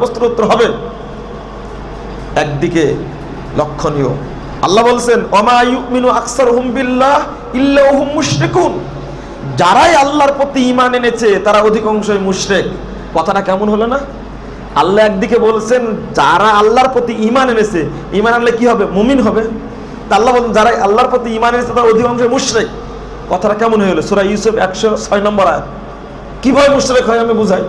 প্রশ্নের উত্তর হবে। একদিকে লক্ষণীয়। আল্লাহ বলছেন, ওমা আকসার হুম বিল্লাহ ইল্লা মুশরিকুন। যারাই আল্লাহর প্রতি ঈমান এনেছে, তারা অধিকাংশই মুশরিক। কথাটা কেমন হলো না? আল্লাহ একদিকে বলছেন, যারা আল্লাহর প্রতি ঈমান এনেছে ইমান আনলে কি হবে? মুমিন হবে? আল্লাহ বলেন যারা আল্লাহর প্রতি ইমান এনেছে, তারা অধিকাংশই মুশরিক। কথাটা কেমন হয়ে গেলো সূরা ইউসুফ একশো ছয় নম্বর আয়াত। কীভাবে মুশরিক হয় আমি বুঝাই?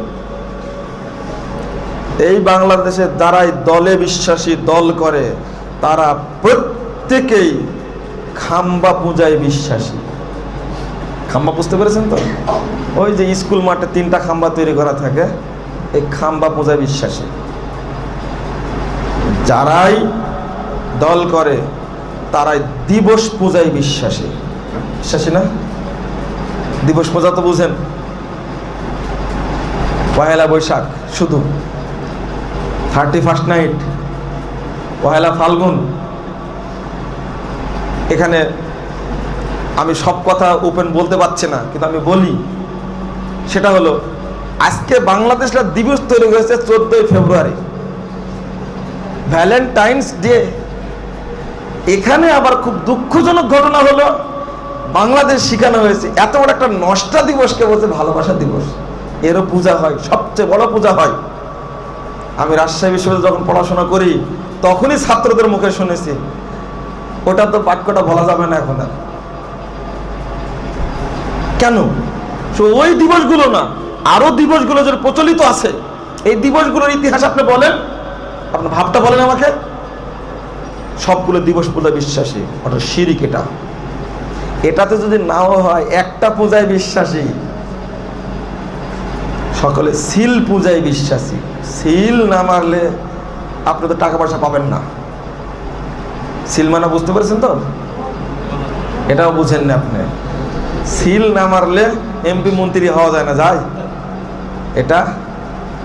এই বাংলাদেশে যারাই দলে বিশ্বাসী দল করে, তারা প্রত্যেকেই খাম্বা পূজায় বিশ্বাসী। খাম্বা বুঝতে পেরেছেন তো? ওই যে স্কুল মাঠে তিনটা খাম্বা তৈরি করা থাকে, এই খাম্বা পূজায় বিশ্বাসী। যারাই দল করে, তারাই দিবস পূজায় বিশ্বাসী। বিশ্বাসী না? দিবস পূজা তো বুঝেন। পয়লা বৈশাখ শুধু। Thirty first night, Pohela Falgun. এখানে আমি সব কথা ওপেন বলতে পারছি না, কিন্তু আমি বলি, সেটা হলো, আজকে বাংলাদেশটা দিবস তৈরি হয়েছে চোদ্দই ফেব্রুয়ারি। Valentine's day. এখানে আবার খুব দুঃখজনক ঘটনা হলো, বাংলাদেশ শিখানো হয়েছে, এত বড় একটা নষ্টা দিবসকে বলছে ভালোবাসা দিবস। এরও পূজা হয়, সবচেয়ে বড় পূজা হয়। আমি রাজশাহী বিশ্ববিদ্যালয়ে যখন পড়াশোনা করি, তখনই ছাত্রদের মুখে শুনেছি, ওটা তো বাক্যটা বলা যাবে না এখন আর। কেন? ওই দিবসগুলো না, আরও দিবসগুলো যে প্রচলিত আছে, এই দিবসগুলোর ইতিহাস আপনি বলেন, আপনার ভাবটা বলেন আমাকে। সবগুলো দিবস পূজা বিশ্বাসী অর্থাৎ শিরিক এটা। এটাতে যদি নাও হয়, একটা পূজায় বিশ্বাসী। সকলে সিল পূজায় বিশ্বাসী। সিল না মারলে আপনি তো টাকা পয়সা পাবেন না। সিল মানে বুঝতে পেরেছেন তো? এটাও বুঝেন না আপনি। সিল না মারলে এমপি মন্ত্রী হওয়া যায় না, যায়। এটা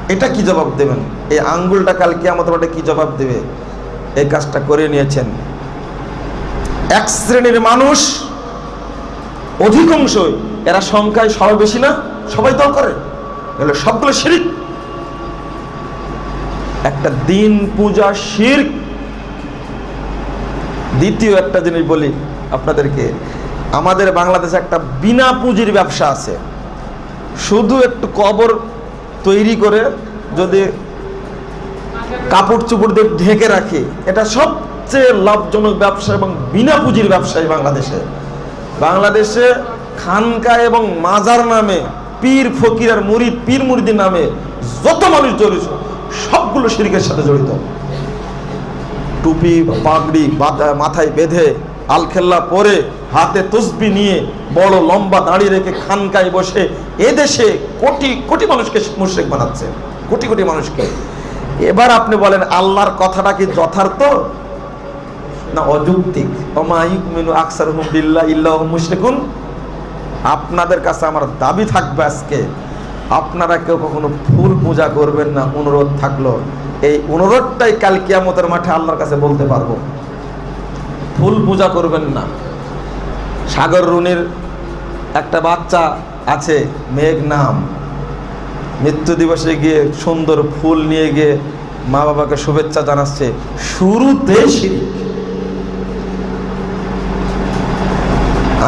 এটা কি জবাব দেবেন? এই আঙ্গুলটা কালকে আমাদের ওটা কি জবাব দেবে? এই কাজটা করে নিয়েছেন। এক শ্রেণির মানুষ, অধিকাংশই, এরা সংখ্যায় সবাই বেশি না, সবাই দল করে। এগুলো সবগুলো শিরিক। একটা দিন পূজা শির দ্বিতীয় একটা জিনিস বলি আপনাদেরকে, আমাদের বাংলাদেশে একটা বিনা পুঁজির ব্যবসা আছে। শুধু একটু কবর তৈরি করে যদি কাপড় চুপড় দিয়ে ঢেকে রাখে, এটা সবচেয়ে লাভজনক ব্যবসা এবং বিনা পুঁজির ব্যবসায়ী বাংলাদেশে। বাংলাদেশে খানকা এবং মাজার নামে পীর ফকির আর মুরিদ, পীর মুরিদের নামে যত মানুষ জড়িত, সবগুলো শিরিকের সাথে জড়িত। টুপি, পাগড়ি মাথায় বেঁধে আলখেল্লা পরে হাতে তসবি নিয়ে বড় লম্বা দাঁড়িয়ে রেখে খানকায় বসে এদেশে কোটি কোটি মানুষকে মুশরিক বানাচ্ছে। কোটি কোটি মানুষকে। এবার আপনি বলেন, আল্লাহর কথাটা কি যথার্থ? না অযৌক্তিক। অমায়ুকমিনু আকসার হুম ইল্লাহ মুশরিকুন। আপনাদের কাছে আমার দাবি থাকবে আজকে। আপনারা কেউ কখনো ফুল পূজা করবেন না, অনুরোধ থাকল। এই অনুরোধটাই কাল কিয়ামতের মাঠে আল্লাহর কাছে বলতে পারব। ফুল পূজা করবেন না। সাগর রুনির একটা বাচ্চা আছে, মেঘ নাম। মৃত্যু দিবসে গিয়ে সুন্দর ফুল নিয়ে গিয়ে মা বাবাকে শুভেচ্ছা জানাচ্ছে। শুরুতে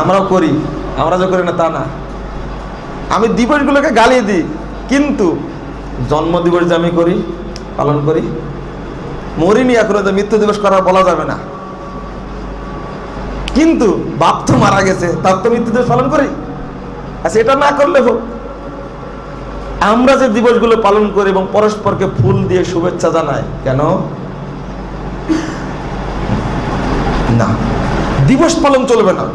আমরাও করি। আমরা যে করি না, তা না। আমি দিবসগুলোকে গালিয়ে দিই, কিন্তু জন্মদিবস যে আমি করি, পালন করি, মরিনি এখনও তো মৃত্যু দিবস করা বলা যাবে না। কিন্তু বাপ তো মারা গেছে, তার তো মৃত্যু দিবস পালন করি। আচ্ছা এটা না করলে হোক। আমরা যে দিবসগুলো পালন করি এবং পরস্পরকে ফুল দিয়ে শুভেচ্ছা জানাই, কেন? না। দিবস পালন চলবে না।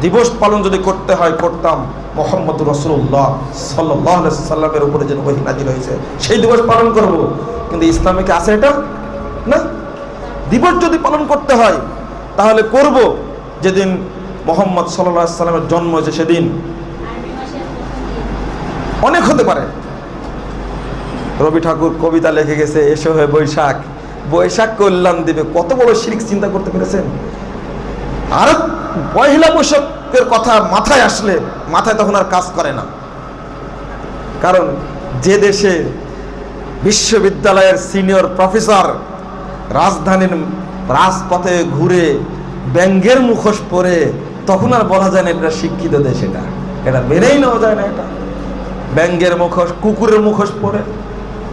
দিবস পালন যদি করতে হয়, করতাম মোহাম্মদ রসুল্লাহ সাল্লাহ সাল্লামের উপরে যে ওহি নাজির হয়েছে। সেই দিবস পালন করব। কিন্তু ইসলামে কি আছে এটা? না। দিবস যদি পালন করতে হয়, তাহলে করব। যেদিন মোহাম্মদ সাল্লাহ সাল্লামের জন্ম হয়েছে সেদিন। অনেক হতে পারে। রবি ঠাকুর কবিতা লিখে গেছে, এসে হয়ে বৈশাখ। বৈশাখ কল্যাণ দিবে। কত বড় শিরিক চিন্তা করতে পেরেছেন? আর পয়লা বৈশাখের কথা মাথায় আসলে মাথায় তখন আর কাজ করে না। কারণ যে দেশে বিশ্ববিদ্যালয়ের সিনিয়র প্রফেসর রাজধানীর রাজপথে ঘুরে ব্যাঙ্গের মুখোশ পরে, তখন আর বলা যায় না এটা শিক্ষিত দেশ এটা। এটা মেনেই নেওয়া যায় না এটা। ব্যাঙ্গের মুখোশ, কুকুরের মুখোশ পরে,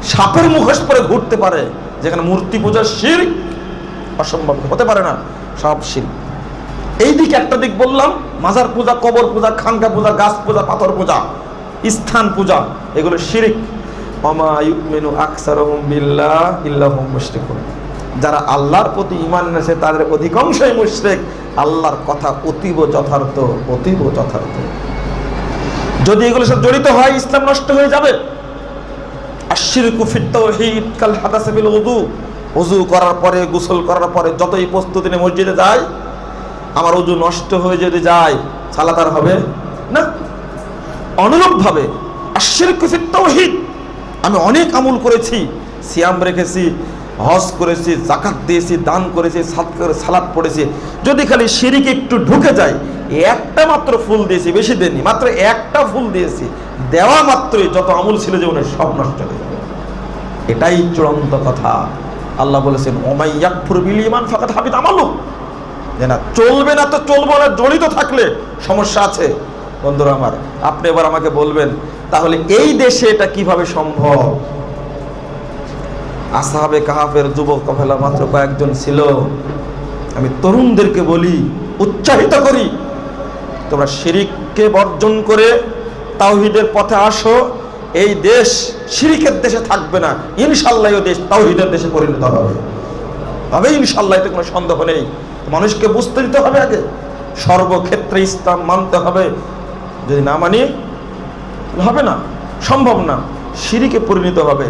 সাপের মুখোশ পরে ঘুরতে পারে, যেখানে মূর্তি পূজার শির অসম্ভব হতে পারে না, সব শির। এই দিকে একটা দিক বললাম, মাজার পূজা, কবর পূজা, খানকা পূজা, গাছ পূজা, পাথর পূজা, স্থান পূজা, এগুলো শিরিক। মুশরিকুন। যারা আল্লাহর প্রতি ঈমান এনেছে, তাদের অধিকাংশই মুশরিক। আল্লাহর কথা অতীব যথার্থ অতীব যথার্থ। যদি এগুলোর সাথে জড়িত হয়, ইসলাম নষ্ট হয়ে যাবে। তাওহীদ কাল হাদাসে বিল উযু। উযু করার পরে, গোসল করার পরে, যতই প্রস্তুতি নিয়ে মসজিদে যায় আমার উজু নষ্ট হয়ে যদি যায়, সালাত আর হবে না। অনুরূপভাবে তাওহীদ আমি অনেক আমল করেছি, সিয়াম রেখেছি, হজ করেছি, জাকাত দিয়েছি, দান করেছি সালাদ পড়েছি। যদি খালি সিঁড়িকে একটু ঢুকে যায়, একটা মাত্র ফুল দিয়েছি, বেশি দেননি, মাত্র একটা ফুল দিয়েছি, দেওয়া মাত্রই যত আমল ছিল জীবনে সব নষ্ট হয়ে যাবে। এটাই চূড়ান্ত কথা। আল্লাহ বলেছেন, ওমাইয়াকফুর বিল ইমান ফাকাত হাবিত আমালু যে না, চলবে না তো চলবো না, জড়িত থাকলে সমস্যা আছে। বন্ধুরা আমার, আপনি এবার আমাকে বলবেন, তাহলে এই দেশে এটা কীভাবে সম্ভব? আসাহাবে কাহাফের যুবক কফেলা মাত্র কয়েকজন ছিল। আমি তরুণদেরকে বলি, উৎসাহিত করি। তোমরা শিরিককে বর্জন করে তাওহিদের পথে আসো। এই দেশ শিরিকের দেশে থাকবে না। ইনশাল্লাহ দেশ তাওহিদের দেশে পরিণত হবে। তবে ইনশাল্লাহ এতে কোনো সন্দেহ নেই। মানুষকে বুঝতে দিতে হবে আগে। সর্বক্ষেত্রে ইসলাম মানতে হবে। যদি না মানি হবে না। সম্ভব না। সিঁড়িকে পরিণত হবে।